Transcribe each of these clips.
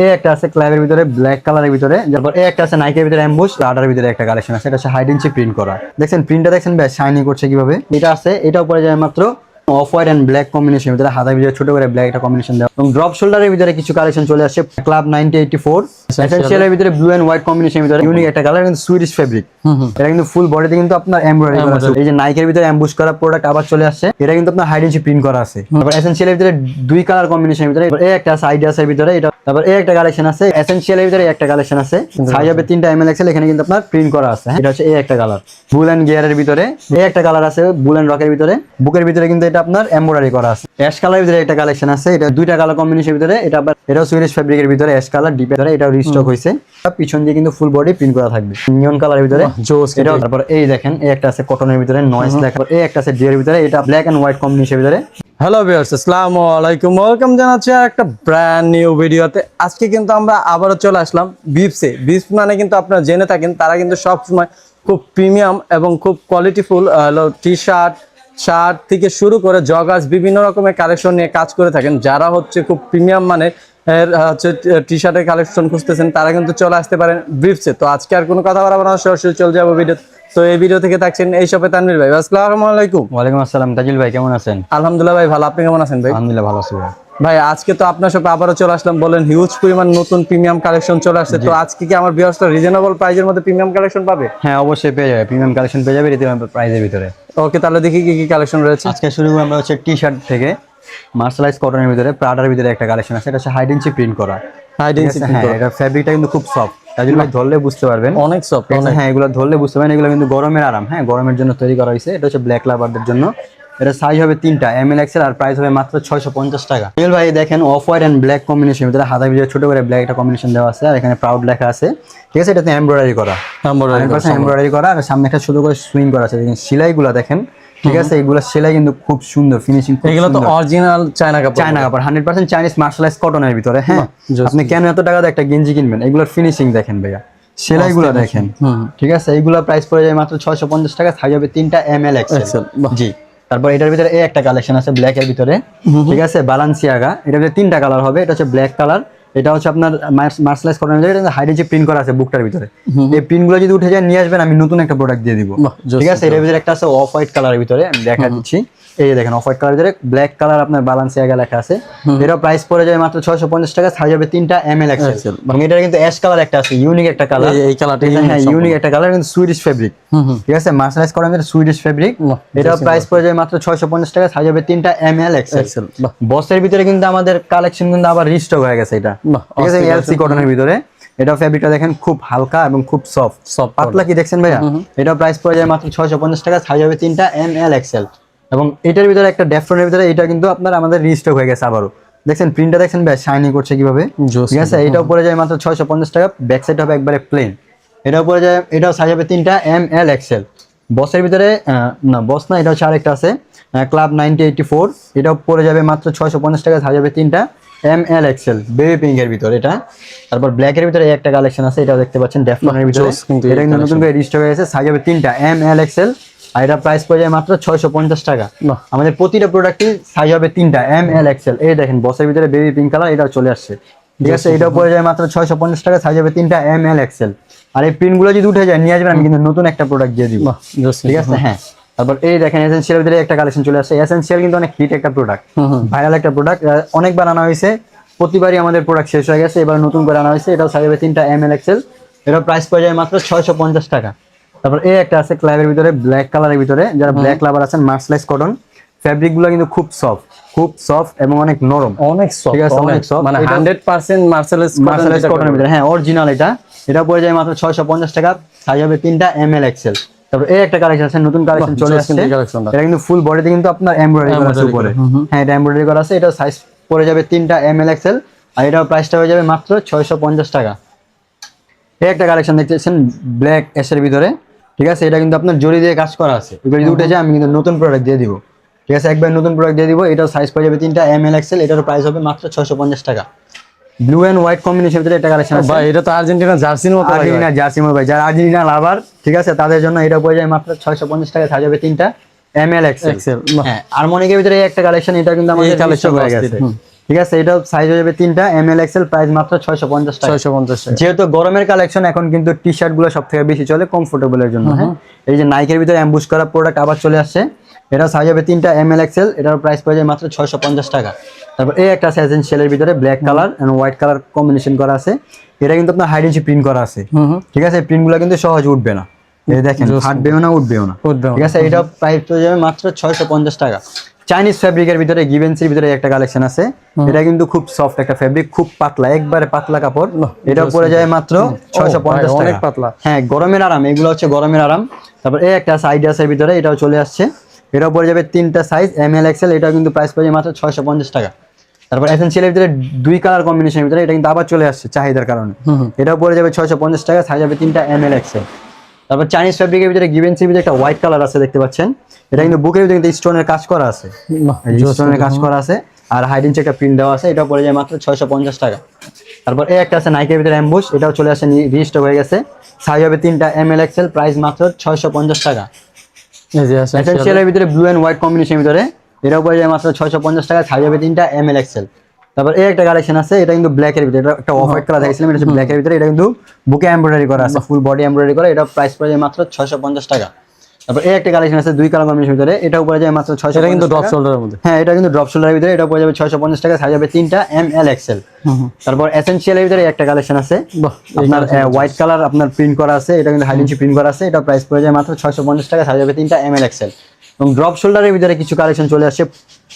এই একটা আছে ক্লাবের ভিতরে ব্ল্যাক কালারের ভিতরে, তারপর এ একটা আছে নাইকের ভিতরে অ্যাম্বুস রাডার ভিতরে একটা কালেকশন আছে। এটা হচ্ছে হাইড ইঞ্চি প্রিন্ট করা। দেখছেন প্রিন্টটা দেখছেন, বেশ শাইনি করছে কীভাবে? এটা আছে, এটা উপরে যায় মাত্র off white and black combination ভিতরে হাতার ভিতরে ছোট করে ব্ল্যাক একটা কম্বিনেশন দেওয়া। এবং ড্রপ শোল্ডারের ভিতরে কিছু কালেকশন চলে আসছে ক্লাব নাইনটি এইটি ফোর এসেন্সিয়ালের ভিতরে ব্লু অ্যান্ড হোয়াইট কম্বিনেশন ভিতরে ইউনিক একটা কালার কিন্তু সুইডিশ ফেব্রিক এটা কিন্তু ফুল বডিতে কিন্তু আপনার এমব্রয়ডারি করা আছে। এই যে নাইকের ভিতরে অ্যাম্বুশ করা প্রোডাক্ট আবার চলে আসছে এটা কিন্তু আপনার হাইড ইঞ্চি প্রিন্ট করা আছে। তারপর এসেন্সিয়ালের ভিতরে দুই কালার কম্বিনেশন ভিতরে এই একটা আছে আইডিয়াসের ভিতরে এটা তারপর এই একটা কালেকশন আছে এসেন্সিয়ালের ভিতরে একটা কালেকশন আছে। সাইজ হবে তিনটা এমএল এক্সেল এখানে কিন্তু আপনার প্রিন্ট করা আছে হ্যাঁ? এটা হচ্ছে এই একটা কালার বুল অ্যান্ড গিয়ারের ভিতরে এই একটা কালার আছে বুল অ্যান্ড রকের ভিতরে। বুকের ভিতরে কিন্তু এটা আপনার এমব্রয়ডারি করা আছে। অ্যাশ কালারের ভিতরে একটা কালেকশন আছে এটা দুইটা কালার কম্বিনেশনের ভিতরে এটা আবার এটাও সুইডিশ ফেব্রিকের ভিতরে অ্যাশ কালার ডিপের ভিতরে এটাও রিস্টক হয়েছে। পিছন দিয়ে কিন্তু ফুল বডি প্রিন্ট করা থাকবে। নিয়ন কালারের ভিতরে জোস এটাও তারপর এই দেখেন এই একটা আছে কটনের ভিতরে নয়েস দেখা এই একটা আছে ডিয়ার ভিতরে এটা ব্ল্যাক এন্ড হোয়াইট কম্বিনেশনের ভিতরে। হ্যালো ভিউয়ার্স আসসালামু আলাইকুম। ওয়েলকাম জানাচ্ছি একটা ব্র্যান্ড নিউ ভিডিওতে আজকে কিন্তু আমরা আবারও চলে আসলাম বিপসে বিপস মানে কিন্তু আপনারা জেনে থাকেন তারা কিন্তু সব সময় খুব প্রিমিয়াম এবং খুব কোয়ালিটিফুল হলো টি শার্ট শার্ট থেকে শুরু করে জগাস বিভিন্ন রকমের কালেকশন নিয়ে কাজ করে থাকেন। যারা হচ্ছে খুব প্রিমিয়াম মানে এর হচ্ছে টি শার্টের কালেকশন খুঁজতেছেন তারা কিন্তু চলে আসতে পারেন ব্রিফসে তো আজকে আর কোনো কথা বলব না সরাসরি চলে যাব ভিডিও তো। এই ভিডিও থেকে থাকছেন এই সবে তানভীর ভাই আসসালামু আলাইকুম। ওয়ালাইকুম আসসালাম তাজিল ভাই কেমন আছেন? আলহামদুলিল্লাহ ভাই ভালো। আপনি কেমন আছেন ভাই? আলহামদুলিল্লাহ ভালো আছি ভাই। ভাই আজকে তো আপনার সাথে আবারও চলে আসলাম বলেন হিউজ পরিমাণ নতুন প্রিমিয়াম কালেকশন চলে আসছে। তো আজকে কি আমার ভিউয়ার্সরা রিজনেবল প্রাইজের মধ্যে প্রিমিয়াম কালেকশন পাবে? হ্যাঁ অবশ্যই পেয়ে যাবে। প্রিমিয়াম কালেকশন পেয়ে যাবে রিজনেবল প্রাইসের ভিতরে। ওকে তাহলে দেখি কি কি কালেকশন রয়েছে। আজকে শুরু আমরা হচ্ছে টি শার্ট থেকে মার্শালাইজ কটনের ভিতরে প্রাডার ভিতরে একটা কালেকশন আছে। এটা হচ্ছে হাইড ইঞ্চি প্রিন্ট করা। হাই ঠিক আছে? হ্যাঁ এটা ফ্যাব্রিকটা কিন্তু খুব সফট তাজিল ভাই ধরলে বুঝতে পারবেন। অনেক সফট হ্যাঁ এগুলো ধরলে বুঝতে পারেন এগুলো কিন্তু গরমের আরাম। হ্যাঁ গরমের জন্য তৈরি করা হয়েছে। এটা হচ্ছে ব্ল্যাক লাভারদের জন্য। এটা সাইজ হবে তিনটা এম এল এক্সেল আর প্রাইস হবে মাত্র ছয়শো পঞ্চাশ টাকা। নীল ভাই দেখেন off white and black combination ভিতরে হাতা ভিতরে ছোট করে ব্ল্যাক একটা কম্বিনেশন দেওয়া আছে আর এখানে প্রাউড লেখা আছে। ঠিক আছে এটাতে এমব্রয়ডারি করা। এমব্রয়ডারি করা আর সামনে একটা ছোট করে সুইং করা আছে। দেখেন সেলাইগুলো দেখেন ঠিক আছে এগুলো সেলাই কিন্তু খুব সুন্দর ফিনিশিং এগুলো তো অরিজিনাল চায়না কাপড়। চায়না কাপড় হান্ড্রেড পার্সেন্ট চাইনিজ মার্শালাইজ কটনের ভিতরে হ্যাঁ? আপনি কেন এত টাকা দিয়ে একটা গেঞ্জি কিনবেন? এগুলোর ফিনিশিং দেখেন ভাইয়া। সেলাইগুলো দেখেন। ঠিক আছে এইগুলো প্রাইস পড়ে যায় মাত্র ছয়শো পঞ্চাশ টাকা সাইজ হবে তিনটা এম এল এক্সেল জি। তারপর এটার ভিতরে এই একটা কালেকশন আছে ব্ল্যাক এর ভিতরে। ঠিক আছে? বালান্সিয়াগা এটার ভিতরে তিনটা কালার হবে এটা হচ্ছে ব্ল্যাক কালার এটা হচ্ছে আপনার মার্শালাইজ করার ভিতরে এটা হাইডেজে প্রিন্ট করা আছে বুকটার ভিতরে। এই প্রিন্টগুলো যদি উঠে যায় নিয়ে আসবেন আমি নতুন একটা প্রোডাক্ট দিয়ে দিব। ঠিক আছে? এটার ভিতরে একটা আছে অফ হোয়াইট কালারের ভিতরে আমি দেখা দিচ্ছি। এই যে দেখেন অফ হোয়াইট কালার ভিতরে ব্ল্যাক কালার আপনার বালান্সিয়াগা লেখা আছে। এটার প্রাইস পড়ে যায় মাত্র ছয়শো পঞ্চাশ টাকা সাইজ হবে তিনটা এম এল এক্সেল এবং এটার কিন্তু অ্যাশ কালার একটা আছে ইউনিক একটা কালার এই- কালারটা হ্যাঁ ইউনিক একটা কালার কিন্তু সুইডিশ ফেব্রিক ঠিক আছে? মার্শালাইজ করা আমাদের সুইডিশ ফেব্রিক এটা প্রাইস পড়ে যায় মাত্র ছয়শো পঞ্চাশ টাকা সাইজ হবে তিনটা এম এল এক্সেল বসের ভিতরে কিন্তু আমাদের কালেকশন কিন্তু আবার রিস্টক হয়ে গেছে এটা। ঠিক আছে এলসি কটনের ভিতরে। এটা ফেব্রিকটা দেখেন খুব হালকা এবং খুব সফট Soft পাতলা কি দেখছেন ভাইয়া? এটা প্রাইস পড়ে যায় মাত্র ছয়শো পঞ্চাশ টাকা সাইজ হবে তিনটা এম এল এক্সেল এবং এটার ভিতরে একটা ডেফটনের ভিতরে এটা কিন্তু আপনার আমাদের রিস্টক হয়ে গেছে আবারও। দেখছেন প্রিন্টটা দেখছেন বেশ শাইনি করছে কীভাবে? ঠিক আছে এটাও পড়ে যায় মাত্র ছয়শো পঞ্চাশ টাকা ব্যাক সাইড হবে একবারে প্লেন এটাও পড়ে যায় এটাও সাইজ হবে তিনটা এম এল এক্সেল বসের ভিতরে না বস না এটা হচ্ছে আরেকটা আছে। ক্লাব নাইনটি এইটি ফোর এটাও পড়ে যাবে মাত্র ছয়শো পঞ্চাশ টাকা সাইজ হবে তিনটা এম এল এক্সেল বেবি পিঙ্কের ভিতরে এটা। তারপর ব্ল্যাকের ভিতরে একটা কালেকশন আছে এটাও দেখতে পাচ্ছেন ডেফটনের ভিতরে। কিন্তু এটা কিন্তু নতুন করে রিস্ট হয়ে গেছে সাইজ হবে তিনটা এম এল এক্সেল আর এটা প্রাইস পড়ে যায় মাত্র ছয়শো পঞ্চাশ টাকা। আমাদের প্রতিটা প্রোডাক্টই সাইজ হবে তিনটা এম এল এক্সেল এই দেখেন বসের ভিতরে বেবি পিঙ্ক কালার এটাও চলে আসছে। ঠিক আছে এটাও পড়ে যায় মাত্র ছয়শো পঞ্চাশ টাকা সাইজ হবে তিনটা এম এল এক্সেল আর এই প্রিন্টগুলো যদি উঠে যায় নিয়ে আসবেন আমি কিন্তু নতুন একটা প্রোডাক্ট দিয়ে দিব। ঠিক আছে হ্যাঁ। তারপর এই দেখেন এসেন্সিয়াল ভিতরে একটা কালেকশন চলে আসছে। এসেন্সিয়াল কিন্তু অনেক হিট একটা প্রোডাক্ট ভাইরাল একটা প্রোডাক্ট অনেকবার আনা হয়েছে। প্রতিবারই আমাদের প্রোডাক্ট শেষ হয়ে গেছে। এবার নতুন করে আনা হয়েছে। এটাও সাইজ হবে তিনটা এম এল এক্সেল এটার প্রাইস পড়ে যায় মাত্র ছয়শো পঞ্চাশ টাকা। তারপর এই একটা আছে ক্লাবের ভিতরে ব্ল্যাক কালারের ভিতরে। যারা ব্ল্যাক লাভার আছেন মার্সলাইজ কটন ফ্যাব্রিকগুলো কিন্তু খুব সফট খুব সফট এবং অনেক নরম। অনেক সফট ঠিক আছে, অনেক soft। মানে এটা- 100% মার্সেলাইজ মার্সেলাইজ কটনের ভিতরে। হ্যাঁ অরিজিনাল এটা। এটা পড়ে যায় মাত্র ছয়শো পঞ্চাশ টাকা। সাইজ হবে তিনটা এম এল এক্সেল তারপর এই একটা কালেকশন আছে নতুন কালেকশন চলে আসছে। এটা কিন্তু ফুল বডিতে কিন্তু আপনার এমব্রয়ডারি করা আছে উপরে। হ্যাঁ এটা এমব্রয়ডারি করা আছে। এটা সাইজ পড়ে যাবে তিনটা এম এল এক্সেল আর এটার প্রাইসটা হয়ে যাবে মাত্র ছয়শো পঞ্চাশ টাকা। এই একটা কালেকশন দেখতেছেন ব্ল্যাক এসের ভিতরে। ঠিক আছে? এটা কিন্তু আপনার জড়ি দিয়ে কাজ করা আছে। এবার যদি উঠে যায় আমি কিন্তু নতুন প্রোডাক্ট দিয়ে দিব। ঠিক আছে? একবার নতুন প্রোডাক্ট দিয়ে দিব। এটার সাইজ পড়ে যাবে তিনটা এম এল এক্সেল এটার প্রাইস হবে মাত্র ছয়শো পঞ্চাশ টাকা। ব্লু অ্যান্ড হোয়াইট কম্বিনেশন ভিতরে একটা কালেকশন আছে। ভাই এটা তো আর্জেন্টিনা জার্সির মতো ভাই। আর্জেন্টিনা জার্সি মোবাইল যারা আর্জেন্টিনা লাভার ঠিক আছে? তাদের জন্য এটা পড়ে যায় মাত্র ছয়শো পঞ্চাশ টাকা। হবে তিনটা এম এল এক্সেল হ্যাঁ আর হ্যাঁ হারমোনিকের ভিতরে এই একটা কালেকশন এটা কিন্তু আমাদের collection হয়ে গেছে। ঠিক আছে? এটা সাইজ হয়ে যাবে তিনটা এম এল এক্সেল প্রাইস মাত্র ছয়শো পঞ্চাশ টাকা। ছয়শো পঞ্চাশ যেহেতু গরমের কালেকশন এখন কিন্তু টি শার্টগুলো সব থেকে বেশি চলে কমফোর্টেবলের জন্য হ্যাঁ? এই যে নাইকের ভিতরে অ্যাম্বুস করা প্রোডাক্ট আবার চলে আসছে। এটা সাইজ হবে তিনটা এম এল এক্সেল এটার প্রাইস পড়ে যায় মাত্র ছয়শো পঞ্চাশ টাকা। তারপর এই একটা আছে এসেনশিয়ালের ভিতরে black colour and white colour combination করা আছে। এটা কিন্তু আপনার হাইড ইঞ্চি প্রিন্ট করা আছে। ঠিক আছে? প্রিন্টগুলো কিন্তু সহজ উঠবে না। এই দেখেন ফাটবেও না উঠবেও না। উঠবে না। ঠিক আছে? এটা প্রাইস পড়ে যাবে মাত্র ছয়শো পঞ্চাশ টাকা। চাইনিজ ফ্যাব্রিকের ভিতরে গিভেন্সির ভিতরে একটা কালেকশন আছে। এটা কিন্তু খুব সফট একটা ফ্যাব্রিক খুব পাতলা একবারে পাতলা কাপড়। এটা পড়ে যায় মাত্র ছয়শো পঞ্চাশ টাকা। অনেক পাতলা। হ্যাঁ গরমের আরাম এগুলো হচ্ছে গরমের আরাম। তারপর এই একটা আছে আইডিয়াসের ভিতরে এটাও চলে আসছে। এটাও পড়ে যাবে তিনটা সাইজ এম এল এক্সেল এটাও কিন্তু প্রাইস পড়ে মাত্র ছয়শো পঞ্চাশ টাকা। তারপর এসেন্সিয়ালের ভিতরে দুই কালার কম্বিনেশনের ভিতরে এটা কিন্তু আবার চলে আসছে চাহিদার কারণে। এটাও পরে যাবে ছয়শো পঞ্চাশ টাকা সাইজ হবে তিনটা এম এল এক্সেল তারপর চাইনিজ ফ্যাব্রিকের ভিতরে গিভেন্সির ভিতরে একটা হোয়াইট কালার আছে দেখতে পাচ্ছেন। এটা কিন্তু বুকের ভিতরে কিন্তু স্টোনের কাজ করা আছে। স্টোনের কাজ করা আছে। আর হাইডিন একটা প্রিন্ট দেওয়া আছে এটা পড়ে যায় মাত্র ছয়শো পঞ্চাশ টাকা। তারপর এই একটা আছে নাইকের ভিতরে অ্যাম্বুশ এটাও চলে আসে রিস্টক হয়ে গেছে। সাইজ হবে তিনটা এম এল এক্সেল প্রাইস মাত্র ছয়শো পঞ্চাশ টাকা। এসেনশিয়ালের ভিতরে ব্লু অ্যান্ড হোয়াইট কম্বিনেশনের ভিতরে এটাও পড়ে যায় মাত্র ছয়শো পঞ্চাশ টাকা। সাইজ হবে তিনটা এম এল এক্সেল তারপর এই একটা কালেকশন আছে এটা কিন্তু ব্ল্যাকের ভিতরে এটা একটা অফ হোয়াইট কালার দেখছিলাম এটা হচ্ছে ব্ল্যাকের ভিতরে এটা কিন্তু বুকে এমব্রয়ডারি করা আছে ফুল বডি এমব্রয়ডারি করা এটা প্রাইস পড়ে যায় মাত্র ছয়শো পঞ্চাশ টাকা। তারপর এই একটা কালেকশন আছে দুই কালার কম্বিনেশনের ভিতরে এটা পড়ে যায় মাত্র ছয়শো এটা কিন্তু ড্রপ। শোল্ডারের মধ্যে। হ্যাঁ এটা কিন্তু ড্রপ শোল্ডারের ভিতরে এটা পড়ে যাবে ছয়শো পঞ্চাশ টাকা সাইজ হবে তিনটা এম এল এক্সেল তারপর এসেনশিয়ালের ভিতরে একটা কালেকশন আছে। আপনার হোয়াইট কালার আপনার প্রিন্ট করা আছে এটা কিন্তু হাইডেন্সি প্রিন্ট করা আছে এটা প্রাইস পড়ে যায় মাত্র ছয়শো পঞ্চাশ টাকা সাইজ হবে তিনটা এম এল এক্সেল এবং ড্রপ শোল্ডারের ভিতরে কিছু কালেকশন চলে আসছে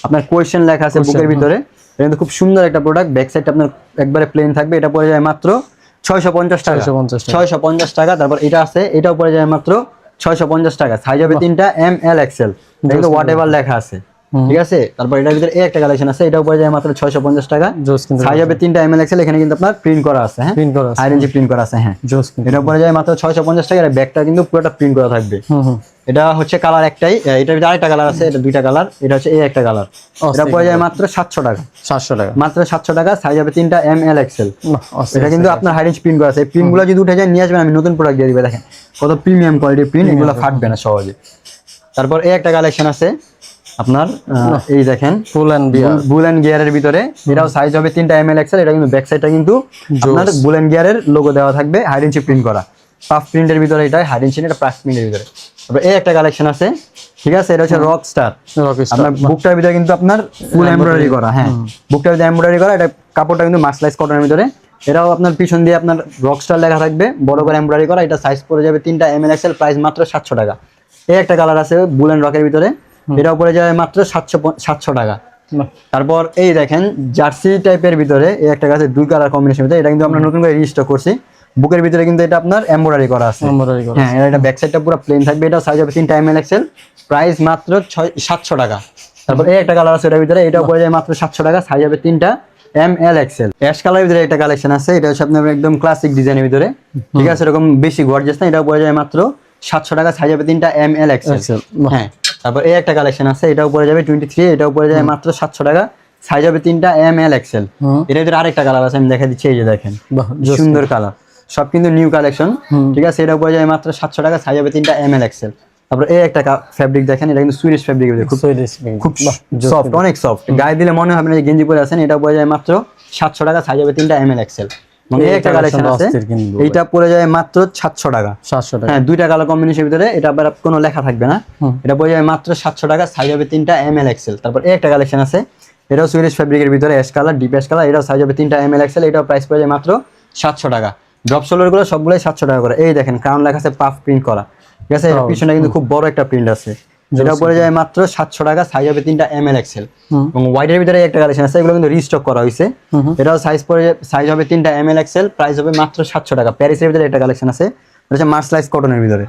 আপনার কোয়েশ্চেন লেখা আছে বুকের ভিতরে। এটা কিন্তু খুব সুন্দর একটা প্রোডাক্ট ব্যাক সাইডটা আপনার একবারে প্লেন থাকবে। এটা পড়ে যায় মাত্র ছয়শো পঞ্চাশ টাকা। 650 ছয়শো পঞ্চাশ টাকা। তারপর এটা আছে এটাও পড়ে যায় মাত্র ছয়শো পঞ্চাশ টাকা। সাইজ হবে তিনটা এম এল এক্সেল কিন্তু হোয়াট এভার লেখা আছে। ঠিক আছে? তারপর এটার ভিতরে একটা কালেকশন আছে এটাও পড়ে যায় মাত্র ছয়শো পঞ্চাশ টাকা। জোস সাইজ হবে তিনটা এম এল এক্সেল এখানে কিন্তু আপনার প্রিন্ট করা আছে হ্যাঁ? প্রিন্ট করা প্রিন্ট করা আছে হ্যাঁ। জোস এটা পরে যায় মাত্র ছয়শো পঞ্চাশ টাকা। ব্যাগটা কিন্তু পুরোটা প্রিন্ট করা থাকবে। এটা হচ্ছে কালার একটাই এটার ভিতরে আরেকটা কালার আছে এটা দুইটা কালার এটা হচ্ছে এই একটা কালার এটা পরে যায় মাত্র সাতশো টাকা। সাতশো টাকা। মাত্র সাতশো টাকা সাইজ হবে তিনটা এম এল এক্সেল এটা কিন্তু আপনার হাইরেঞ্জ প্রিন্ট করা আছে। এই প্রিন্টগুলো যদি উঠে যায় নিয়ে আসবেন আমি নতুন প্রোডাক্ট দিয়ে দিবে দেখেন। কত প্রিমিয়াম কোয়ালিটির প্রিন্ট এগুলো ফাটবে না সহজে। তারপর এই একটা কালেকশন আছে আপনার এই দেখেন। Pull and Bear Pull and গিয়ারের ভিতরে। এটাও সাইজ হবে তিনটা এম এল এক্সেল এটা কিন্তু ব্যাক সাইডটা কিন্তু আপনার বুল অ্যান্ড গিয়ারের লোগো দেওয়া থাকবে হাইড ইঞ্চি প্রিন্ট করা পাফ প্রিন্টের ভিতরে এটা হাইড ইঞ্চি এটা পাফ প্রিন্টের ভিতরে। তারপর এই একটা কালেকশন আছে ঠিক আছে? এটা হচ্ছে রক স্টার আপনার বুকটার ভিতরে কিন্তু আপনার ফুল এমব্রয়ডারি করা হ্যাঁ। বুকটার ভিতরে এমব্রয়ডারি করা এটা কাপড়টা কিন্তু মাসলাইজ কটনের ভিতরে। এটাও আপনার পিছন দিয়ে আপনার রক স্টার লেখা থাকবে বড় করে এমব্রয়ডারি করা এটা সাইজ পড়ে যাবে তিনটা এম এল এক্সেল প্রাইস মাত্র সাতশো টাকা। এই একটা কালার আছে রকের ভিতরে এটাও পড়ে যাবে মাত্র সাতশো সাতশো টাকা। তারপর এই দেখেন জার্সি টাইপের ভিতরে এই একটা গাছের দুই কালার কম্বিনেশন ভিতরে এটা কিন্তু আমরা নতুন করে রিস্টক করছি। বুকের ভিতরে কিন্তু এটা আপনার এমব্রয়ডারি করা আছে। এমব্রয়ডারি করা হ্যাঁ এটা ব্যাক সাইডটা পুরো প্লেন থাকবে। এটা সাইজ হবে তিনটা এম এল এক্সেল প্রাইস মাত্র ছয় সাতশো টাকা। তারপর এই একটা কালার আছে এটার ভিতরে। এটাও পড়ে যায় মাত্র সাতশো টাকা। সাইজ হবে তিনটা এম এল এক্সেল অ্যাশ কালারের ভিতরে একটা কালেকশন আছে। এটা হচ্ছে আপনার একদম ক্লাসিক ডিজাইনের ভিতরে। ঠিক আছে? এরকম বেশি গর্জেস না। এটাও পড়ে যায় মাত্র সাতশো টাকা। সাইজ হবে তিনটা এম এল এক্সেল হ্যাঁ। তারপর এই একটা কালেকশন আছে। এটাও পড়ে যাবে টোয়েন্টি থ্রি এটাও পড়ে যায় মাত্র সাতশো টাকা। সাইজ হবে তিনটা এম এল এক্সেল। এটার ভিতরে আরেকটা কালার আছে। আমি দেখা দিচ্ছি। এই যে দেখেন। সুন্দর কালার সব কিন্তু নিউ কালেকশন ঠিক আছে? এটা পড়ে যায় মাত্র সাতশো টাকা সাইজ হবে তিনটা এম এল এক্সেল তারপর এই একটা ফ্যাব্রিক দেখেন এটা কিন্তু সুইডিশ ফ্যাব্রিক খুব খুব সফট অনেক সফট গায়ে দিলে মনে হবে না যে গেঞ্জি পরে আছেন এটা পড়ে যায় মাত্র সাতশো টাকা সাইজ হবে তিনটা এম এল এক্সেল একটা কালেকশন আছে এইটা পড়ে যায় মাত্র সাতশো টাকা। সাতশো টাকা। হ্যাঁ দুইটা কালার কম্বিনেশনের ভিতরে এটা আবার কোনো লেখা থাকবে না। এটা পড়ে যায় মাত্র সাতশো টাকা সাইজ হবে তিনটা এম এল এক্সেল তারপর এই একটা কালেকশন আছে এটাও সুইডিশ ফ্যাব্রিকের ভিতরে ash colour deep ash colour এটাও সাইজ হবে তিনটা এম এল এক্সেল এটাও প্রাইস পড়ে যায় মাত্র সাতশো টাকা। ড্রপ শোল্ডারগুলো সবগুলোই সাতশো টাকা করে। এই দেখেন ক্রাউন লেখা আছে পাফ প্রিন্ট করা। ঠিক আছে? এর পিছনে কিন্তু খুব বড় একটা প্রিন্ট আছে। যেটা পড়ে যায় মাত্র সাতশো টাকা সাইজ হবে তিনটা এম এল এক্সেল এবং হোয়াইটের ভিতরে একটা কালেকশন আছে এগুলো কিন্তু রিস্টক করা হয়েছে এটাও সাইজ পড়ে সাইজ হবে তিনটা এম এল এক্সেল প্রাইস হবে মাত্র সাতশো টাকা। প্যারিসের ভিতরে একটা কালেকশন আছে হচ্ছে মার্সলাইজ কটনের ভিতরে।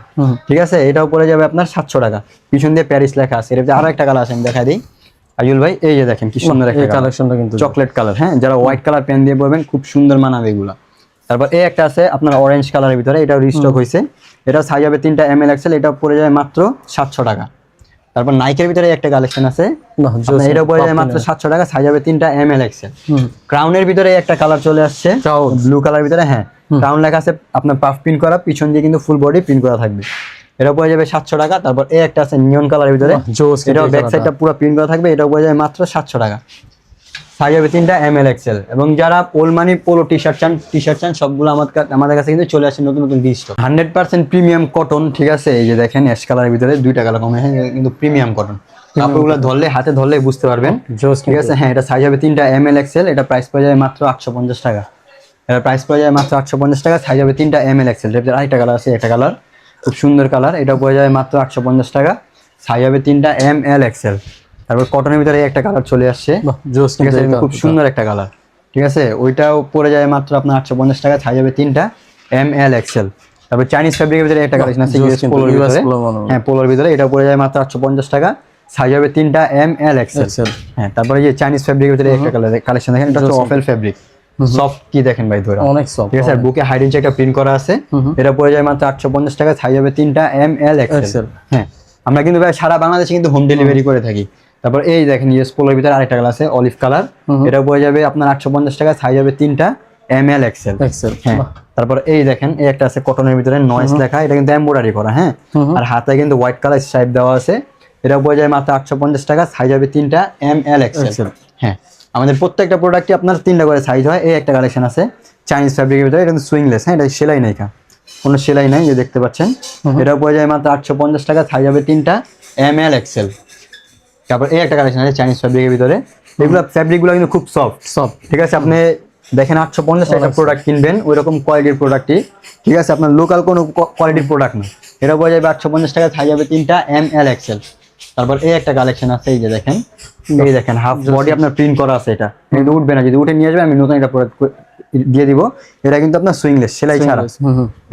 ঠিক আছে? এটাও পড়ে যাবে আপনার সাতশো টাকা। পিছন দিয়ে প্যারিস লেখা আছে। এর আরও একটা কালার আছে আমি দেখা দিই। আইজুল ভাই এই যে দেখেন কি সুন্দর একটা কালেকশনটা কিন্তু চকলেট কালার হ্যাঁ? যারা হোয়াইট কালার পেন দিয়ে পরবেন খুব সুন্দর মানাবে এগুলা। তারপর এই একটা আছে আপনার অরেঞ্জ কালারের ভিতরে এটাও রিস্টক হয়েছে এটা সাইজ হবে তিনটা এম এল এক্সেল এটা পড়ে যায় মাত্র সাতশো টাকা। তারপর নাইকের ভিতরে একটা কালেকশন আছে। এটা পড়ে যায় মাত্র সাতশো টাকা সাইজ হবে তিনটা এম এল এক্সেল ক্রাউনের ভিতরে একটা কালার চলে আসছে। ব্লু কালার ভিতরে হ্যাঁ। ক্রাউন লেখা আছে আপনার পাফ প্রিন্ট করা পিছন দিয়ে কিন্তু ফুল বডি প্রিন্ট করা থাকবে। এটা পড়ে যাবে সাতশো টাকা তারপর এই একটা আছে নিয়ন কালারের ভিতরে। এই ব্যাক। সাইডটা পুরো প্রিন্ট করা থাকবে এটা পড়ে যাবে মাত্র সাতশো টাকা। সাইজ হবে তিনটা এম এল এক্সেল এবং যারা পোলমানি পোলো টি শার্ট চান টি শার্ট চান সবগুলো আমার আমাদের কাছে কিন্তু চলে আসে নতুন নতুন ডিস্ট হান্ড্রেড পার্সেন্ট প্রিমিয়াম কটন ঠিক আছে? এই যে দেখেন অ্যাশ কালারের ভিতরে দুইটা কালার কম্বিনেশন কিন্তু প্রিমিয়াম কটন কাপড়গুলো ধরলে হাতে ধরলে বুঝতে পারবেন। ঠিক আছে? হ্যাঁ এটা সাইজ হবে তিনটা এম এল এক্সেল এটা প্রাইস পড়ে যায় মাত্র আটশো পঞ্চাশ টাকা। এটা প্রাইস পড়ে যায় মাত্র আটশো পঞ্চাশ টাকা সাইজ হবে তিনটা এম এল এক্সেল এর আরেকটা কালার আছে একটা কালার খুব সুন্দর কালার এটা পড়ে যায় মাত্র আটশো পঞ্চাশ টাকা। সাইজ হবে তিনটা এম এল এক্সেল তারপর কটনের ভিতরে একটা কালার চলে আসছে। ঠিক আছে খুব সুন্দর একটা কালার ঠিক আছে ওইটাও পড়ে যায় মাত্র আপনার আটশো পঞ্চাশ টাকা সাইজ হবে তিনটা এম এল এক্সেল তারপর চাইনিজ ফ্যাব্রিকের ভিতরে একটা কালেকশন আছে ইউএস পোলোর ভিতরে। পোলো মনে হয়। পোলোর ভিতরে এটা পড়ে যায় মাত্র আটশো পঞ্চাশ টাকা সাইজ হবে তিনটা এম এল এক্সেল হ্যাঁ তারপরে যে চাইনিজ ফ্যাব্রিকের ভিতরে একটা কালার কালেকশন দেখেন এটা হচ্ছে অফেল ফ্যাব্রিক সফট কি দেখেন ভাই ধরে? অনেক সফট ঠিক আছে বুকে হাইড ইঞ্চি একটা প্রিন্ট করা আছে। এটা পড়ে যায় মাত্র আটশো পঞ্চাশ টাকা সাইজ হবে তিনটা এম এল এক্সেল হ্যাঁ আমরা কিন্তু ভাই সারা বাংলাদেশে কিন্তু হোম। ডেলিভারি করে থাকি। তারপর এই দেখেন ইউএস পোলোর ভিতরে আরেকটা কালার আছে অলিভ কালার এটা পড়ে যাবে আপনার আটশো পঞ্চাশ টাকা সাইজ হবে তিনটা এম এল এক্সেল এক্সেল হ্যাঁ তারপর এই দেখেন এই একটা আছে কটনের ভিতরে নয়েস লেখা এটা কিন্তু এমব্রয়ডারি করা হ্যাঁ। আর হাতে কিন্তু হোয়াইট কালার স্ট্রাইপ দেওয়া আছে। এটা পড়ে যায় মাত্র আটশো পঞ্চাশ টাকা সাইজ হবে তিনটা এম এল এক্সেল হ্যাঁ আমাদের প্রত্যেকটা প্রোডাক্টই আপনার তিনটা করে সাইজ হয়। এই একটা কালেকশন আছে চাইনিজ ফ্যাব্রিকের ভিতরে এটা কিন্তু সুইংলেস হ্যাঁ এটা সেলাই নাই কা। কোনো সেলাই নাই যে দেখতে পাচ্ছেন। এটা পড়ে যায় মাত্র আটশো পঞ্চাশ টাকা সাইজ হবে তিনটা এম এল এক্সেল তারপর এই একটা কালেকশন আছে চাইনিজ ফ্যাব্রিকের ভিতরে। এগুলো ফ্যাব্রিকগুলো কিন্তু খুব সফট সব ঠিক আছে আপনি দেখেন আটশো পঞ্চাশ একটা প্রোডাক্ট কিনবেন ওই রকম কোয়ালিটির প্রোডাক্টই ঠিক আছে আপনার লোকাল কোনো কোয়ালিটির প্রোডাক্ট না এটা পাওয়া যাবে আটশো পঞ্চাশ টাকা থাই যাবে তিনটা এম এল এক্সেল তারপর এই একটা কালেকশন আছে এই যে দেখেন। এই দেখেন হাফ বডি আপনার প্রিন্ট করা আছে এটা। কিন্তু উঠবে না যদি উঠে নিয়ে যাবে আমি নতুন একটা প্রোডাক্ট দিয়ে দিব। এটা কিন্তু আপনার সুইংলেস সেলাই ছাড়া।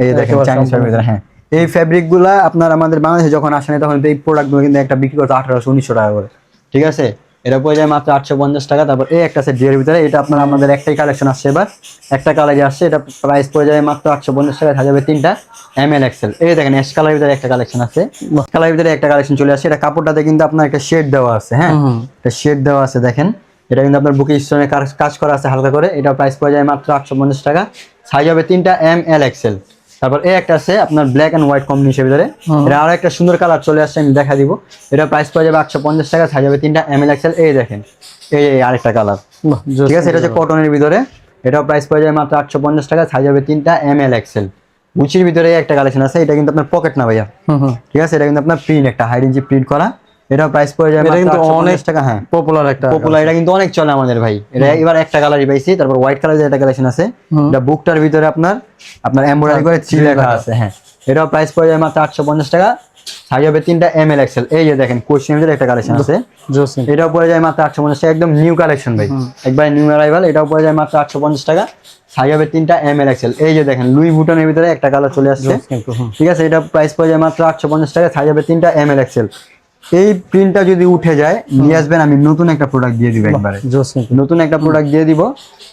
এই দেখেন চাইনিজ হ্যাঁ। এই ফ্যাব্রিকগুলা আপনার আমাদের বাংলাদেশে যখন আসে না তখন এই প্রোডাক্টগুলো কিন্তু একটা বিক্রি করতে আঠারোশো উনিশশো টাকা করে। ঠিক আছে? এটা পড়ে যায় মাত্র আটশো পঞ্চাশ টাকা। তারপর এই একটা আছে ডিয়ের ভিতরে এটা আপনার আমাদের একটাই কালেকশন আসছে এবার। একটা কালারই আসছে এটা প্রাইস পড়ে যায় মাত্র আটশো পঞ্চাশ টাকা থাকা যাবে তিনটা এম এল এক্সেল এই দেখেন এস কালারের ভিতরে একটা কালেকশন আছে। কালারের ভিতরে একটা কালেকশন চলে আসছে এটা কাপড়টাতে কিন্তু আপনার একটা শেড দেওয়া আছে হ্যাঁ। একটা শেড দেওয়া আছে দেখেন। এটা কিন্তু আপনার বুকে স্টোনের কাজ করা আছে হালকা করে। এটা প্রাইস পড়ে যায় মাত্র আটশো পঞ্চাশ টাকা। সাইজ হবে তিনটা এম এল এক্সেল তারপর এই একটা আছে আপনার ব্ল্যাক অ্যান্ড হোয়াইট কম্বিনেশনের ভিতরে। এটা আরও একটা সুন্দর কালার চলে আসছে আমি দেখা দিব। এটা প্রাইস পড়ে যাবে আটশো পঞ্চাশ টাকা সাইজ হবে তিনটা এম এল এক্সেল এই দেখেন। এই এই আরেকটা কালার ঠিক আছে? এটা হচ্ছে কটনের ভিতরে। এটাও প্রাইস পড়ে যাবে মাত্র আটশো পঞ্চাশ টাকা সাইজ হবে তিনটা এম এল এক্সেল গুচির ভিতরে একটা কালেকশন আছে এটা কিন্তু আপনার পকেট না ভাইয়া। হুম হুম ঠিক আছে? এটা কিন্তু আপনার প্রিন্ট একটা হাইড ইঞ্চি প্রিন্ট করা। এটাও প্রাইস পড়ে যায় এটা কিন্তু অনেক টাকা হ্যাঁ। পপুলার একটা পপুলার এটা কিন্তু অনেক চলে আমাদের ভাই। এটা এবার একটা কালারই পাইছি তারপর হোয়াইট কালারের একটা কালেকশন আছে এটা বুকটার ভিতরে আপনার আপনার এমব্রয়ডারি করে চি লেখা আছে হ্যাঁ। এটাও প্রাইস পড়ে যায় মাত্র আটশো পঞ্চাশ টাকা। সাইজ হবে তিনটা এম এল এক্সেল এই যে দেখেন কোশ্চেনের ভিতরে একটা কালেকশন আছে। এটাও পড়ে যায় মাত্র আটশো পঞ্চাশ টাকা একদম নিউ কালেকশন ভাই। একবার নিউ অ্যারাইভাল এটাও পড়ে যায় মাত্র আটশো পঞ্চাশ টাকা। সাইজ হবে তিনটা এম এল এক্সেল এই যে দেখেন লুই বুটনের ভিতরে একটা কালার চলে আসছে। ঠিক আছে এটা প্রাইস পড়ে যায় মাত্র আটশো পঞ্চাশ টাকা সাইজ হবে তিনটা এম এল এক্সেল এই প্রিন্টটা যদি উঠে যায় নিয়ে আসবেন আমি নতুন একটা প্রোডাক্ট দিয়ে দিব একবারে। নতুন একটা প্রোডাক্ট দিয়ে দিব।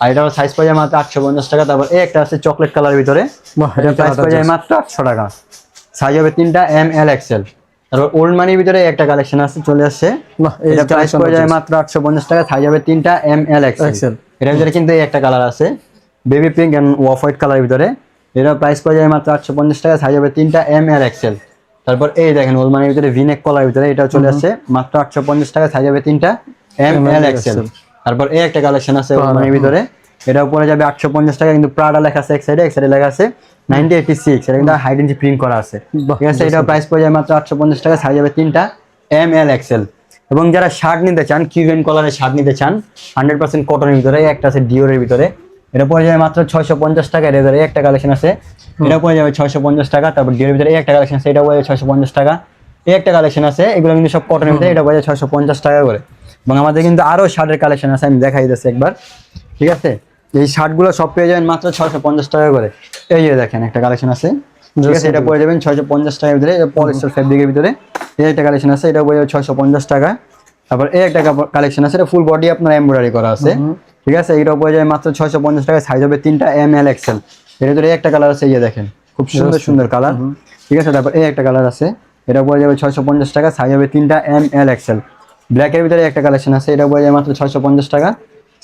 আর এটা সাইজ পাওয়া যায় মাত্র আটশো পঞ্চাশ টাকা তারপর এই একটা আছে চকলেট কালার ভিতরে। এটা প্রাইস পাওয়া যায় মাত্র আটশো টাকা। সাইজ হবে তিনটা এম এল এক্সেল তারপর ওল্ড মানির ভিতরে একটা কালেকশন আছে চলে আসছে। এটা প্রাইস পড়ে যায় মাত্র আটশো পঞ্চাশ টাকা সাইজ হবে তিনটা এম এল এক্সেল এটার ভিতরে কিন্তু এই একটা কালার আছে baby pink and off white কালারের ভিতরে। এটা প্রাইস পড়ে যায় মাত্র আটশো পঞ্চাশ টাকা সাইজ হবে তিনটা এম এল এক্সেল তারপর এই দেখেন ওলমানির ভিতরে ভিনেক কলার ভিতরে এটা চলে আসছে মাত্র আটশো পঞ্চাশ টাকা সাইজ হবে তিনটা এম এল এক্সেল তারপর এই একটা কালেকশন আছে ওলমানির ভিতরে। এটা উপরে যাবে আটশো পঞ্চাশ টাকা কিন্তু প্রাডা লেখা আছে এক সাইডে এক সাইডে লেখা আছে নাইনটি এইটি সিক্স। এটা কিন্তু হাইড ইঞ্চি প্রিন্ট করা আছে। ঠিক আছে এটা প্রাইস পড়ে যায় মাত্র আটশো পঞ্চাশ টাকা সাইজ হবে তিনটা এম এল এক্সেল এবং যারা শার্ট নিতে চান কিউএন কলারের শার্ট নিতে চান হান্ড্রেড পার্সেন্ট কটনের ভিতরে একটা আছে ডিওরের ভিতরে। এটা পড়ে যাবে মাত্র ছয়শো পঞ্চাশ টাকা এর ভিতরে একটা কালেকশন আছে। এটা পড়ে যাবে ছয়শো পঞ্চাশ টাকা তারপর ডিওরের ভিতরে একটা কালেকশন আছে এটা পড়ে যাবে ছয়শো পঞ্চাশ টাকা। এই একটা কালেকশন আছে এগুলো কিন্তু সব কটনের ভিতরে এটা পড়ে যাবে ছয়শো পঞ্চাশ টাকা করে। এবং আমাদের কিন্তু আরও শার্টের কালেকশন আছে আমি দেখাই দিচ্ছি একবার। ঠিক আছে? এই শার্টগুলো সব পেয়ে যাবেন মাত্র ছয়শো পঞ্চাশ টাকা করে। এই যে দেখেন একটা কালেকশন আছে। ঠিক আছে এটা পড়ে যাবেন ছয়শো পঞ্চাশ টাকার ভিতরে পলিস্টার ফেব্রিকের ভিতরে। এই একটা কালেকশন আছে এটা পড়ে যাবে ছয়শো পঞ্চাশ টাকা। তারপর এই একটা কালেকশন আছে এটা ফুল বডি আপনার এমব্রয়ডারি করা আছে। ঠিক আছে? এটা পড়ে যায় মাত্র ছয়শো পঞ্চাশ টাকা সাইজ হবে তিনটা এম এল এক্সেল এর ভিতরে এই একটা কালার আছে এই যে দেখেন খুব সুন্দর সুন্দর কালার ঠিক আছে? তারপর এই একটা কালার আছে এটা পড়ে যাবে ছয়শো পঞ্চাশ টাকা সাইজ হবে তিনটা এম এল এক্সেল ব্ল্যাকের ভিতরে একটা কালেকশন আছে এটা পড়ে যায় মাত্র ছয়শো পঞ্চাশ টাকা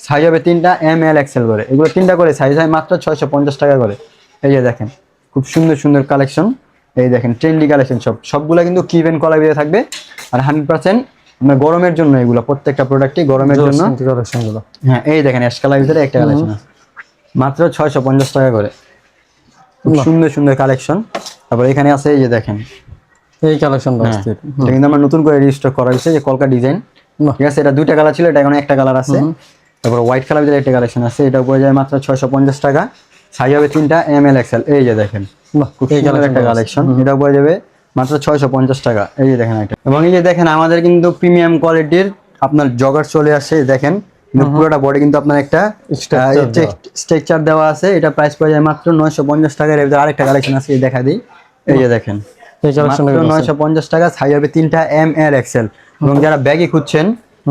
সাইজ হবে তিনটা এম এল এক্সেল করে। এগুলো তিনটা করে সাইজ হয় মাত্র ছয়শো পঞ্চাশ টাকা করে। এই যে দেখেন খুব সুন্দর সুন্দর কালেকশন এই দেখেন ট্রেন্ডি কালেকশন সব। সবগুলো কিন্তু কিভেন কলার ভিতরে থাকবে। আর হান্ড্রেড পার্সেন্ট আপনার গরমের জন্য এগুলো প্রত্যেকটা প্রোডাক্টই গরমের জন্য। হ্যাঁ এই দেখেন অ্যাশ কালার ভিতরে একটা কালেকশন মাত্র ছয়শো পঞ্চাশ টাকা করে। সুন্দর সুন্দর কালেকশন তারপর এখানে আছে এই যে দেখেন। এই কালেকশনটা হ্যাঁ, এটা। কিন্তু আমরা নতুন করে রিস্টক করা হয়েছে যে কলকা ডিজাইন ঠিক আছে এটা দুইটা কালার ছিল এটা এখন একটা কালার আছে। তারপর হোয়াইট কালার ভিতরে একটা কালেকশন আছে এটা পড়ে যায় মাত্র ছয়শো পঞ্চাশ টাকা। সাইজ হবে তিনটা এম এল এক্সেল এই যে দেখেন। খুব সুন্দর একটা কালেকশন এটা পড়ে যাবে মাত্র ছয়শো পঞ্চাশ টাকা। এই যে দেখেন একটা এবং এই যে দেখেন আমাদের কিন্তু প্রিমিয়াম কোয়ালিটির আপনার জগার চলে এই দেখেন। পুরোটা বডি কিন্তু আপনার একটা। স্ট্রাকচার দেওয়া। আছে। এটা প্রাইস পড়ে যায় মাত্র নয়শো পঞ্চাশ টাকার এর ভিতরে আরেকটা কালেকশন আছে দেখা দিই। এই যে দেখেন। নয়শো পঞ্চাশ টাকা। সাইজ হবে তিনটা এম এল এক্সেল এবং যারা ব্যাগি খুঁজছেন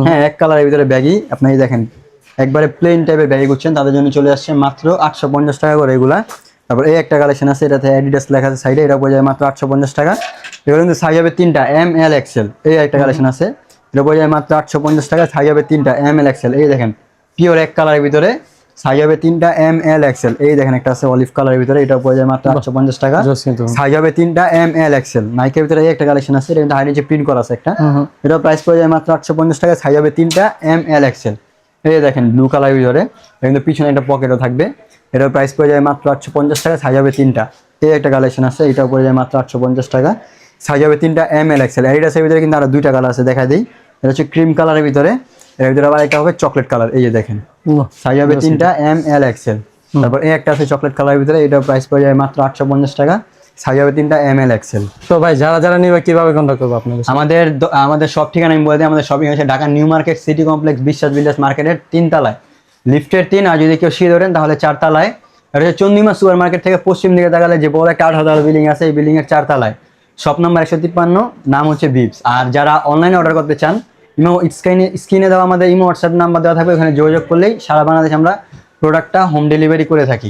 হ্যাঁ এক কালারের ভিতরে ব্যাগি আপনি দেখেন একবারে প্লেন টাইপের ব্যাগি খুঁজছেন তাদের জন্য চলে আসছে মাত্র আটশো পঞ্চাশ টাকা করে এগুলা। তারপর এই একটা কালেকশন আছে এটাতে অ্যাডিডাস লেখা আছে সাইডে এটা যায় মাত্র আটশো পঞ্চাশ টাকা। এগুলো কিন্তু সাইজ হবে তিনটা এম এল এক্সেল এই একটা কালেকশন আছে এটা যায় মাত্র আটশো পঞ্চাশ টাকা সাইজ হবে তিনটা এম এল এক্সেল এই দেখেন পিওর এক কালারের ভিতরে সাইজ হবে তিনটা এম এল এক্সেল এই দেখেন একটা আছে অলিভ কালারের ভিতরে এটা পড়ে যায় মাত্র আটশো পঞ্চাশ টাকা। সাইজ হবে তিনটা এম এল এক্সেল নাইকের ভিতরে এই একটা কালেকশন আছে এটা কিন্তু হাই নিচে প্রিন্ট করা আছে একটা। এটা প্রাইস পড়ে যায় মাত্র আটশো পঞ্চাশ টাকা সাইজ হবে তিনটা এম এল এক্সেল এই দেখেন ব্লু কালারের ভিতরে কিন্তু পিছনে একটা পকেটও থাকবে। এটার প্রাইস পড়ে যায় মাত্র আটশো পঞ্চাশ টাকা সাইজ হবে তিনটা। এই একটা কালেকশন আছে এটা পড়ে যায় মাত্র আটশো পঞ্চাশ টাকা। সাইজ হবে তিনটা এম এল এক্সেল এডিডাসের ভিতরে কিন্তু আরও দুইটা কালার আছে দেখা দিই। এটা হচ্ছে ক্রিম কালারের ভিতরে এর ভিতরে আবার একটা হবে চকলেট কালার এই যে দেখেন। সাইজ হবে তিনটা এম এল এক্সেল তারপর এই একটা আছে চকলেট কালারের ভিতরে এটা প্রাইস পড়ে যায় মাত্র আটশো পঞ্চাশ টাকা সাইজ হবে তিনটা এম এল এক্সেল তো ভাই যারা যারা নিবে কীভাবে কন্ট্যাক্ট করব আপনাদের আমাদের আমাদের সব ঠিকানা আমি বলে দিই আমাদের শপিং হচ্ছে Dhaka new market city complex Biswas builders মার্কেটের তিন তলায় লিফটের তিন, আর যদি কেউ সিঁড়ি ধরেন, তাহলে চার তলায়। এটা হচ্ছে চন্দিমা সুপার মার্কেট থেকে পশ্চিম দিকে তাকালে যে বড় একটা আট হাজার বিল্ডিং আছে, এই বিল্ডিং এর চার তলায়। শপ নাম্বার একশো তিপ্পান্ন, নাম হচ্ছে বিপস আর যারা অনলাইনে অর্ডার করতে চান, ইমো স্ক্রিনে স্ক্রিনে দেওয়া আমাদের ইমো হোয়াটসঅ্যাপ নাম্বার দেওয়া থাকবে, ওখানে যোগাযোগ করলেই সারা বাংলাদেশে আমরা প্রোডাক্টটা হোম ডেলিভারি করে থাকি।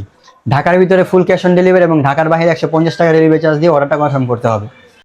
ঢাকার ভিতরে ফুল ক্যাশ অন ডেলিভারি এবং ঢাকার বাইরে একশো পঞ্চাশ টাকা ডেলিভারি চার্জ দিয়ে অর্ডারটা কনফার্ম করতে হবে।